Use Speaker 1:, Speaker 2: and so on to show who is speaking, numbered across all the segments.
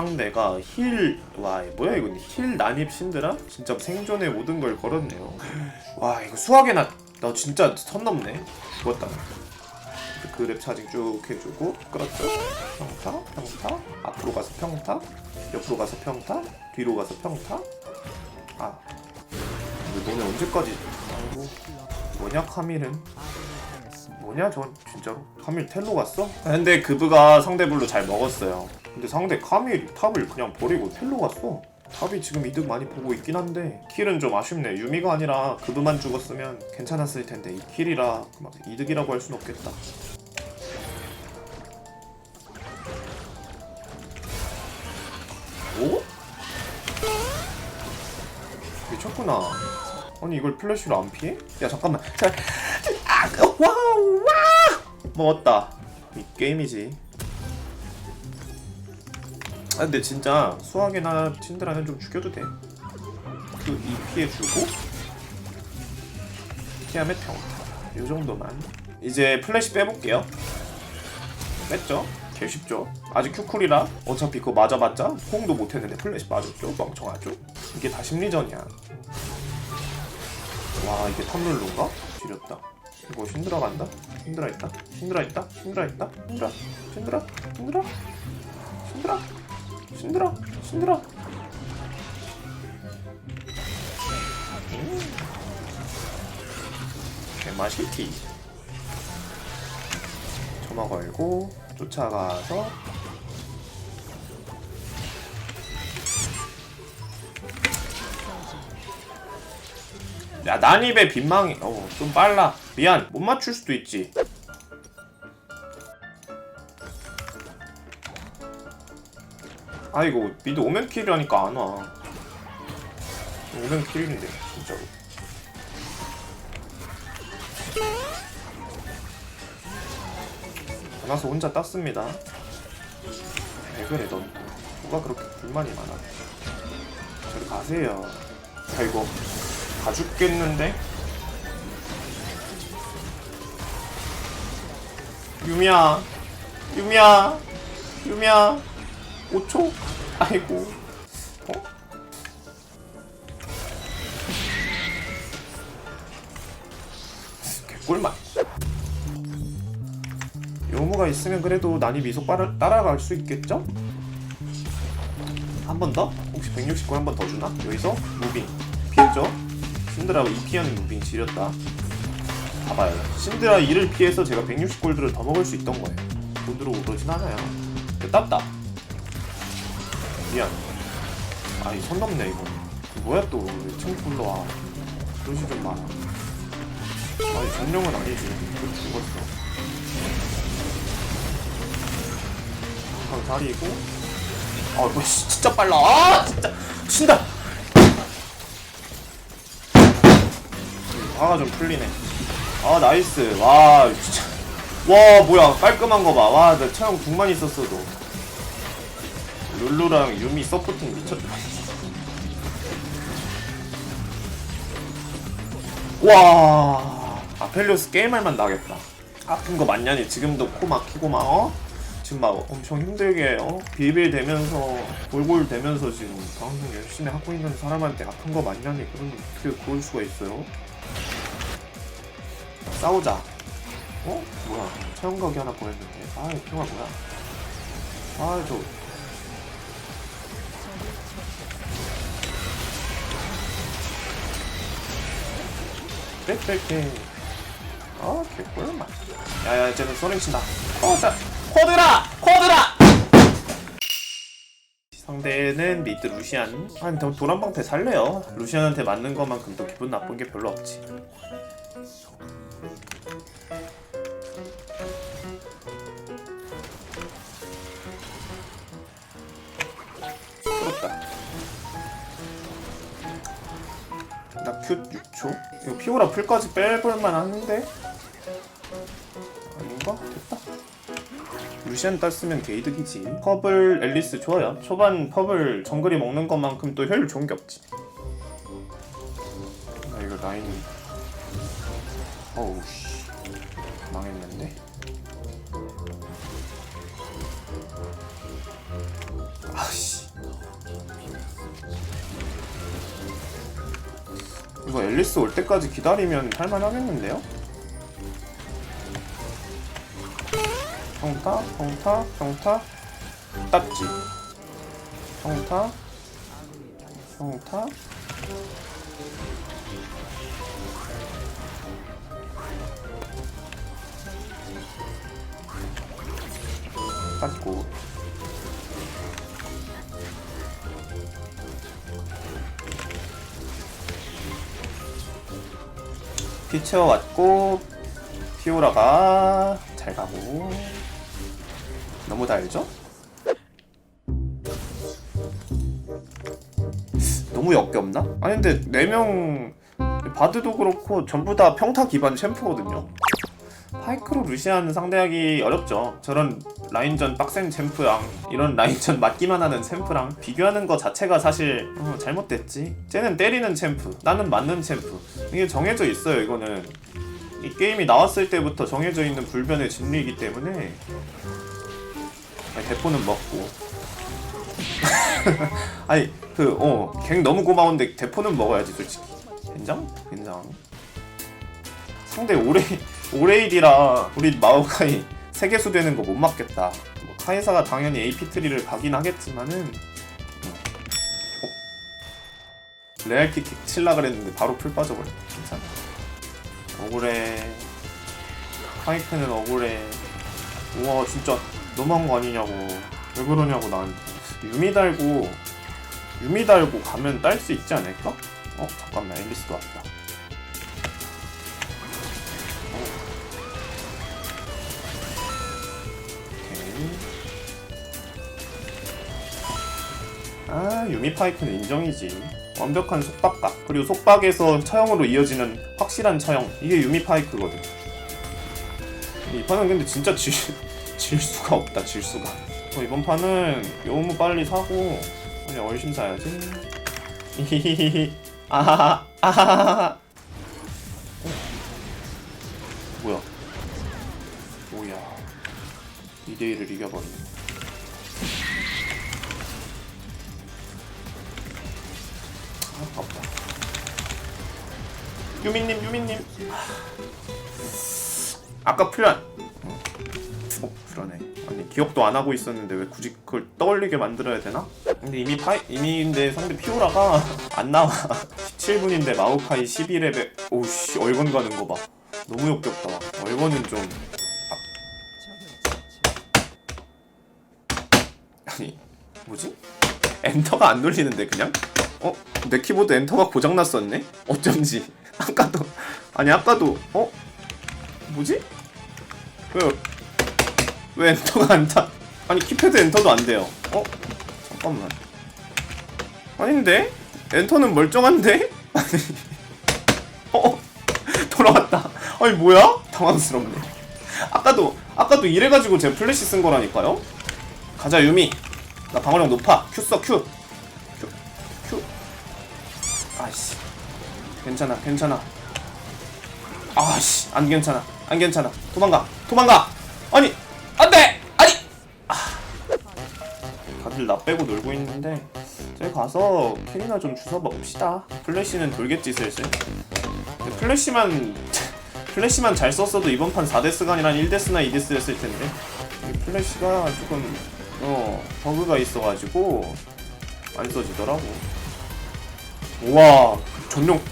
Speaker 1: 상대가 힐, 와 뭐야 이거 힐 난입 신드라? 진짜 생존의 모든 걸 걸었네요. 와 이거 수학에 나, 나 진짜 선 넘네. 죽었다. 그랩 차징 쭉 해주고 끌었죠. 평타, 평타, 앞으로 가서 평타, 옆으로 가서 평타, 뒤로 가서 평타. 아, 근데 너네 언제까지? 아이고, 뭐냐 카밀은? 뭐냐 저 진짜로? 카밀 텔로 갔어? 아, 근데 그브가 상대블로 잘 먹었어요. 근데 상대 카밀 탑을 그냥 버리고 텔로 갔어. 탑이 지금 이득 많이 보고 있긴 한데 킬은 좀 아쉽네. 유미가 아니라 그브만 죽었으면 괜찮았을 텐데 이 킬이라 막 이득이라고 할 순 없겠다. 오? 미쳤구나. 아니 이걸 플래시로 안 피해? 야 잠깐만. 와우 와! 먹었다. 이 게임이지. 아 근데 진짜 수학이나 친드라는 좀 죽여도 돼. 그이 피해 주고 피하면 평타. 요 정도만. 이제 플래시 빼볼게요. 뺐죠? 개 쉽죠? 아직 큐쿨이라 어차피 그거 맞아봤자 호응도 못했는데 플래시 맞았죠? 멍청하죠? 이게 다 심리전이야. 와 이게 탐룰루인가? 지렸다. 이거 힘들어 간다. 힘들어 있다. 힘들어 있다. 힘들어 있다. 힘들어. 힘들어. 힘들어. 힘들어. 힘들어. 힘들어. 음. 개맛있기. 점화 걸고 쫓아가서 야 난입의 빈망이 어 좀 빨라. 미안 못 맞출 수도 있지. 아이고 미드 오면 킬이라니까 안와. 오면 킬인데 진짜로. 안 와서 혼자 땄습니다. 왜 그래 넌? 뭐가 그렇게 불만이 많아? 저리 가세요. 아이고 다 죽겠는데? 유미야 유미야 유미야 5초? 아이고 어? 개꿀맛 요무가 있으면 그래도 난이 미소 따라, 따라갈 수 있겠죠? 한 번 더? 혹시 169 한 번 더 주나? 여기서 무빙 피했죠? 신드라 2피하는 무빙 지렸다. 봐봐요. 신드라 2를 피해서 제가 160골드를 더 먹을 수 있던 거예요. 돈 들어오고 그러진 않아요. 땄다. 미안. 아이 선 넘네 이거. 뭐야 또왜 친구 불러 와? 그러지 좀마 아니 점령은 아니지. 그 죽었어. 방 다리고. 아뭐 진짜 빨라. 아 진짜. 신다 아가 좀 풀리네. 아 나이스. 와 진짜. 와 뭐야. 깔끔한 거봐 와 나 체형 궁만 있었어도. 룰루랑 유미 서포팅 미쳤다. 와. 아펠리오스 게임할 만 나겠다. 아픈 거 맞냐니? 지금도 코 막히고 막 어? 지금 막 엄청 힘들게 어? 비빌대면서 골골 대면서 지금 방송 열심히 하고 있는 사람한테 아픈 거 맞냐니? 그런 어떻게 그럴 수가 있어요? 싸우자. 어? 뭐야? 체험각이 하나 보냈는데. 아, 이 평화 뭐야? 아, 저. 빽빽빽. 아, 개꿀맛. 야야, 쟤는 소리 친다. 코드! 코드라! 코드라! 상대는 미드 루시안. 한 도- 도란방패 살래요. 루시안한테 맞는 것만큼 또 기분 나쁜 게 별로 없지. 나큐 6초? 이거 피오라 풀까지 빼볼만 하는데? 아닌가? 됐다. 루시안 땄으면 게이득이지. 펍을 앨리스 좋아요. 초반 펍을 정글이 먹는 것만큼 또 효율 좋은 게 없지. 나 이거 라인. 어우 씨. 망했는데. 이거 앨리스 올 때까지 기다리면 할만하겠는데요? 평타, 평타, 평타, 땄지. 평타, 평타. 땄고. 피 채워왔고 피오라가 잘 가고 너무 달죠? 너무 역겹나? 아니 근데 4명 바드도 그렇고 전부 다 평타 기반 챔프거든요 파이크로 루시안 상대하기 어렵죠. 저런 라인전 빡센 챔프랑 이런 라인전 맞기만 하는 챔프랑 비교하는 거 자체가 사실 어, 잘못됐지. 쟤는 때리는 챔프 나는 맞는 챔프. 이게 정해져 있어요 이거는. 이 게임이 나왔을 때부터 정해져 있는 불변의 진리이기 때문에. 아니, 대포는 먹고. 아니 그어갱 너무 고마운데 대포는 먹어야지 솔직히. 된장? 된장. 상대 오레 오레일이라 우리 마오카이 세계수 되는 거 못 막겠다. 뭐 카이사가 당연히 AP 트리를 가긴 하겠지만은 어? 레알킥 칠라 그랬는데 바로 풀 빠져버렸다. 괜찮아. 억울해. 파이크는 억울해. 우와 진짜 너무한 거 아니냐고. 왜 그러냐고 난. 유미 달고 유미 달고 가면 딸 수 있지 않을까? 어 잠깐만 앨리스도 왔다 아 유미 파이크는 인정이지. 완벽한 속박각 그리고 속박에서 처형으로 이어지는 확실한 처형 이게 유미 파이크거든. 이 판은 근데 진짜 질, 질 수가 없다 질 수가. 어, 이번 판은 요무 빨리 사고 아니 얼씬 사야지. 히히히히 아하하 아하하하. 어. 뭐야? 뭐야? 2대1을 이겨버리네 유민님 유민님. 아까 플란 어 그러네 아니 기억도 안 하고 있었는데 왜 굳이 그걸 떠올리게 만들어야 되나? 근데 이미 파이 이미 근데 상대 피오라가 안 나와. 17분인데 마오카이 12레벨. 오씨 얼건 가는 거봐. 너무 역겹다. 얼건은 좀 아... 아니 뭐지? 엔터가 안 눌리는데 그냥? 어? 내 키보드 엔터가 고장났었네? 어쩐지 아까도 아니 아까도 어? 뭐지? 왜, 왜 엔터가 안 타? 아니 키패드 엔터도 안 돼요. 어? 잠깐만. 아닌데? 엔터는 멀쩡한데? 아니, 어? 돌아왔다. 아니 뭐야? 당황스럽네. 아까도 아까도 이래가지고 제 플래시 쓴 거라니까요. 가자 유미. 나 방어력 높아. 큐 써 큐. 큐. 큐. 아이씨. 괜찮아 괜찮아. 아씨 안 괜찮아 안 괜찮아 도망가 도망가 아니 안돼 아니 아. 다들 나 빼고 놀고 있는데 저희 가서 캐리나 좀 주워 먹읍시다 플래시는 돌겠지 슬슬 플래시만 플래시만 잘 썼어도 이번 판 4데스가 아니라 1데스나 2데스였을 텐데 이 플래시가 조금 어 버그가 있어가지고 안 써지더라고 우 와 전용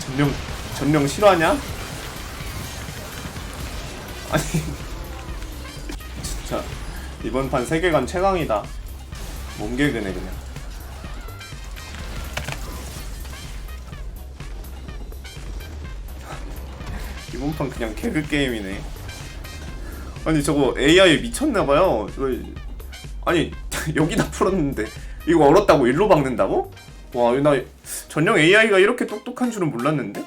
Speaker 1: 전령 전령 실화냐? 아니 진짜 이번 판 세계관 최강이다. 몸개그네 그냥. 이번 판 그냥 개그 게임이네. 아니 저거 AI 미쳤나봐요. 저거 아니 여기다 풀었는데 이거 얼었다고 일로 박는다고? 와, 나 전용 AI가 이렇게 똑똑한 줄은 몰랐는데?